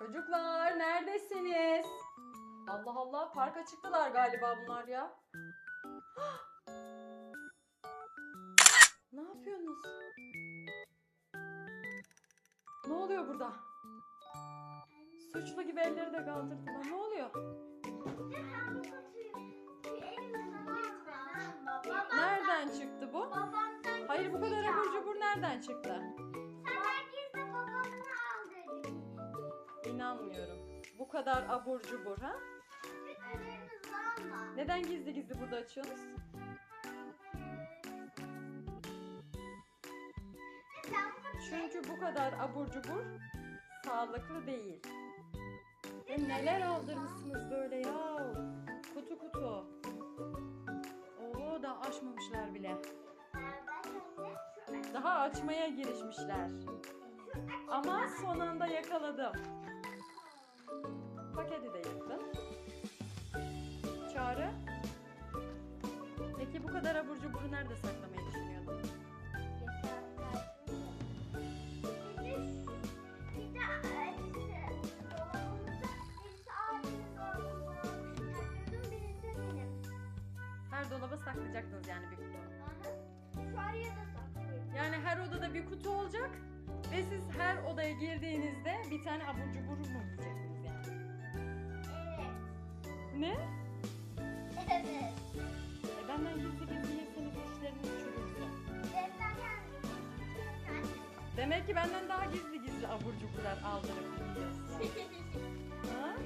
Çocuklar neredesiniz? Allah Allah parka çıktılar galiba bunlar ya. ne yapıyorsunuz? Ne oluyor burada? Suçlu gibi elleri de kaldırdılar. Ne oluyor? Nereden çıktı bu? Hayır bu kadar abur cubur nereden çıktı? Kadar abur cubur ha? Neden gizli gizli burada açıyorsunuz? Çünkü bu kadar abur cubur sağlıklı değil. Ve neler aldırmışsınız böyle ya? Kutu kutu. Oo daha açmamışlar bile. Daha açmaya girişmişler. Ama son anda yakaladım. Paketi de yıktın. Çağrı. Peki bu kadar abur cuburu nerede saklamayı düşünüyordun? Her dolaba saklayacaktınız yani bir kutu. Yani her odada bir kutu olacak ve siz her odaya girdiğinizde bir tane abur cubur mu yiyeceksiniz Ne? E benden gizli gizli yeseniz işleriniz çürürse. Demek ki benden daha gizli gizli abur cuburlar aldırıp yiyorsun. Ha?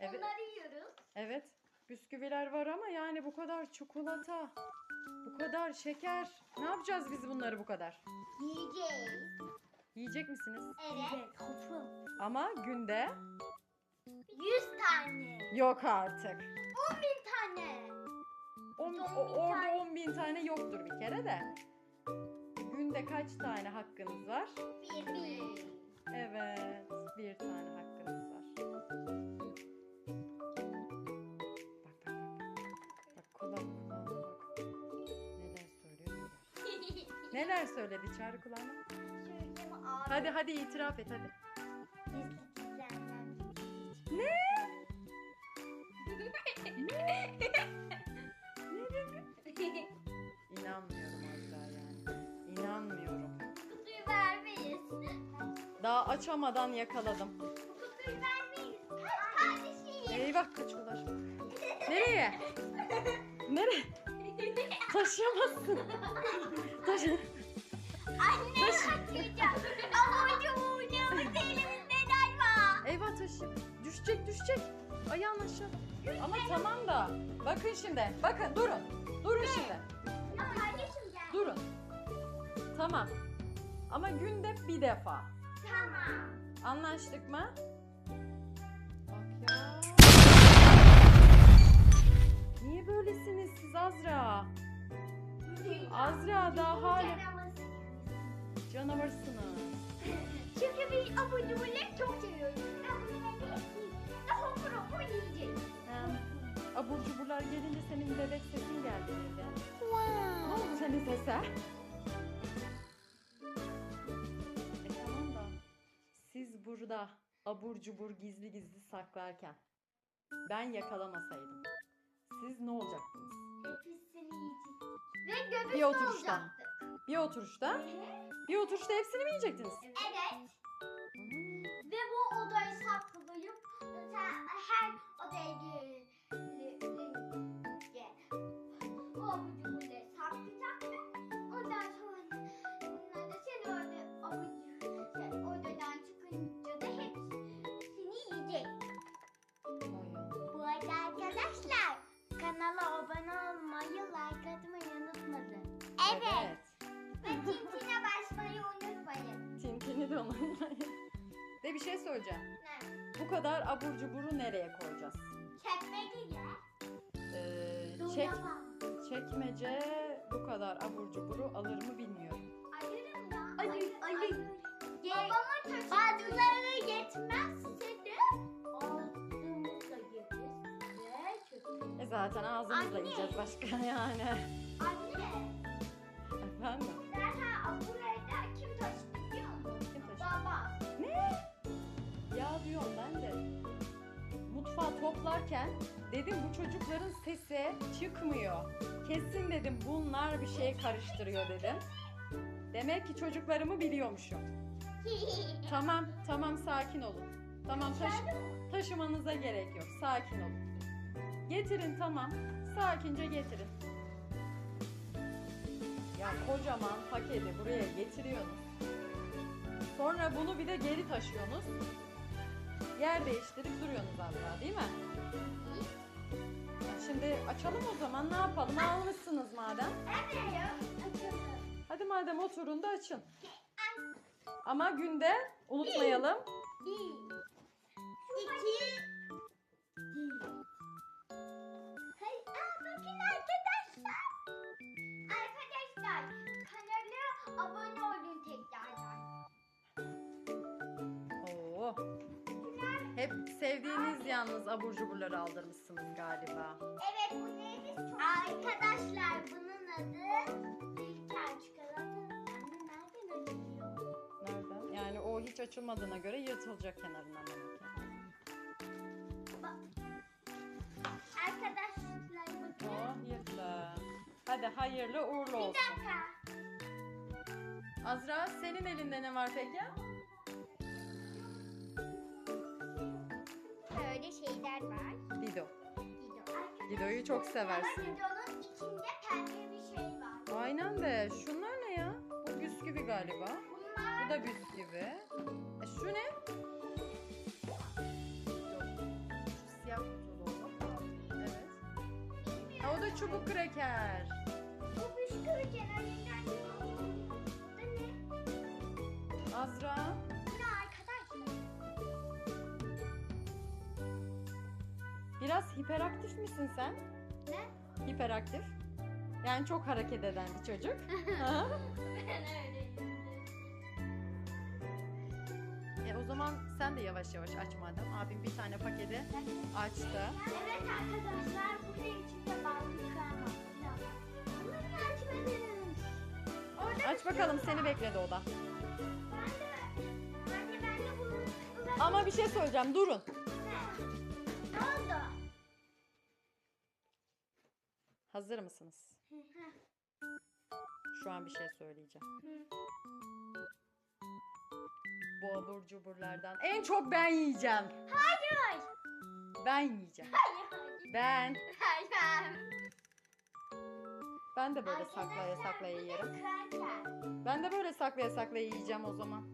Evet. Onları yiyoruz. Evet. Bisküviler var ama yani bu kadar çikolata, bu kadar şeker. Ne yapacağız biz bunları bu kadar? Yiyeceğiz. Yiyecek misiniz? Evet. Ama günde 100 tane. yok artık. 10 bin tane. On, On o- bin orada tane. 10 bin tane yoktur bir kere de. Günde kaç tane hakkınız var? Bir bin. Evet, bir tane hakkınız var. Bak bak bak. Bak kulak kulağına bak. Neler söylüyor neler. Neler söyledi çağrı kulağına? Hadi hadi itiraf et hadi. Ne? İnanmıyorum Azra yani. İnanmıyorum. Kutuyu vermeyiz. Daha açamadan yakaladım. Kutuyu vermeyiz. Kaç kardeşiyiz? Eyvah kaçıyorlar. Nereye? Nereye? Taşıyamazsın. Taşı. Anne kaçıracağım. Tamam da. Bakın şimdi. Bakın durun. Durun şimdi. Kardeşim gel. Durun. Tamam. Ama günde bir defa. Tamam. Anlaştık mı? Bak ya. Niye böylesiniz siz Azra? Azra daha hala canavarsınız. Çünkü biz abur cuburları çok seviyoruz. Abur cuburları daha propo yiyeceğiz. Abur cuburlar gelince senin bebek sesin geldi evde. Ne oldu senin sese? E tamam da siz burada abur cubur gizli gizli saklarken ben yakalamasaydım siz ne olacaktınız? Hepsini yiyeceğiz. Ve göbüslü Bir oturuşta. Bir oturuşta, bir oturuşta hepsini mi yiyecektiniz? Evet. Kanala abone olmayı, like atmayı unutmayın. Evet. Ve tintine basmayı unutmayın. Tintini de onunlayın. De bir şey söyleyeceğim. Ne? Bu kadar abur cuburu nereye koyacağız? Çekmece ya. Ee, çek, çekmece bu kadar abur cuburu alır mı bilmiyorum. zaten ağzımızla yiyeceğiz başka yani. Anne. Efendim? Derha buraya kim taşıdı biliyor musun? Kim? Baba. Ne? Ya diyorum ben de. Mutfağı toplarken dedim bu çocukların sesi çıkmıyor. Kesin dedim bunlar bir şey karıştırıyor dedim. Demek ki çocuklarımı biliyormuşum. tamam tamam sakin olun. Tamam taşı taşımanıza gerek yok. Sakin olun. Getirin tamam. Sakince getirin. Ya kocaman paketi buraya getiriyorsunuz. Sonra bunu bir de geri taşıyorsunuz. Yer değiştirip duruyorsunuz hatta değil mi? Şimdi açalım o zaman ne yapalım? Almışsınız madem. Hadi madem oturun da açın. Ama günde unutmayalım. Bir, iki, abone olun tekrardan. Oo. Hep sevdiğiniz yalnız abur cuburları aldırmışsınız galiba. Evet bu neydi? Arkadaşlar bunun adı Bilker çikolata. Anne nereden açılıyor? Nereden? Yani o hiç açılmadığına göre yırtılacak kenarından demek ki. Arkadaşlar bakın. Oh yırttı. Hadi hayırlı uğurlu Bir olsun. dakika. Azra senin elinde ne var peki? Böyle şeyler var. Dido. Dido. Dido'yu çok seversin. Ama Dido'nun içinde pembe bir şey var. Aynen de şunlar ne ya? Bu bisküvi galiba. Bunlar Bu da bisküvi. E şu ne? Şu siyah kutulu olan. Evet. Ha, o da çubuk kraker. Azra. Bu ne arkadaşlar? Biraz hiperaktif misin sen? Ne? Hiperaktif. Yani çok hareket eden bir çocuk. Ben öyleyim. e o zaman sen de yavaş yavaş aç madem. Abim bir tane paketi açtı. Evet arkadaşlar bunun içinde bambu krem var. Bunu niye açmadınız? Orada Aç bakalım seni bekledi o da. Ama bir şey söyleyeceğim durun. Ne? Oldu? Hazır mısınız? Şu an bir şey söyleyeceğim. Bu abur cuburlardan en çok ben yiyeceğim. Hayır. Ben yiyeceğim. Hayır. Ben. Hayır. Ben de böyle saklaya saklaya yerim. Ben de böyle saklaya saklaya yiyeceğim o zaman.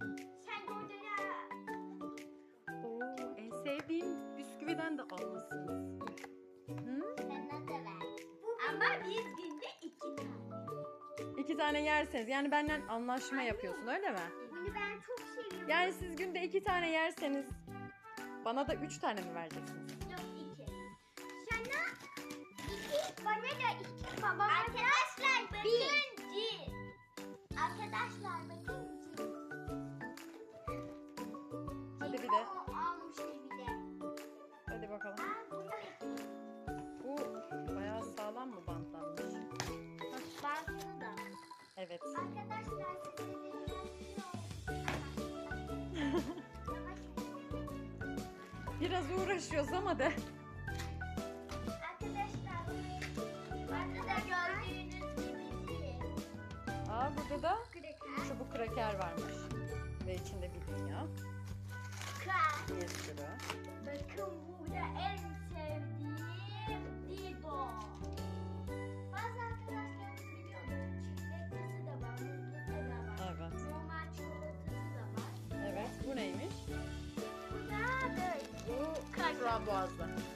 Bisküviden de almışsınız. Hı? Da ver. Ama biz günde iki tane. İki tane yerseniz yani benden anlaşma yapıyorsun öyle mi? Bunu ben çok seviyorum. Yani siz günde iki tane yerseniz bana da üç tane mi vereceksiniz? Biraz uğraşıyoruz ama de. Arkadaşlar Arkada gördüğünüz gibi değil. Aa burada da Kraker. çubuk kraker varmış. Ve içinde bir dünya. Kral. Bir Bu frambuazlı.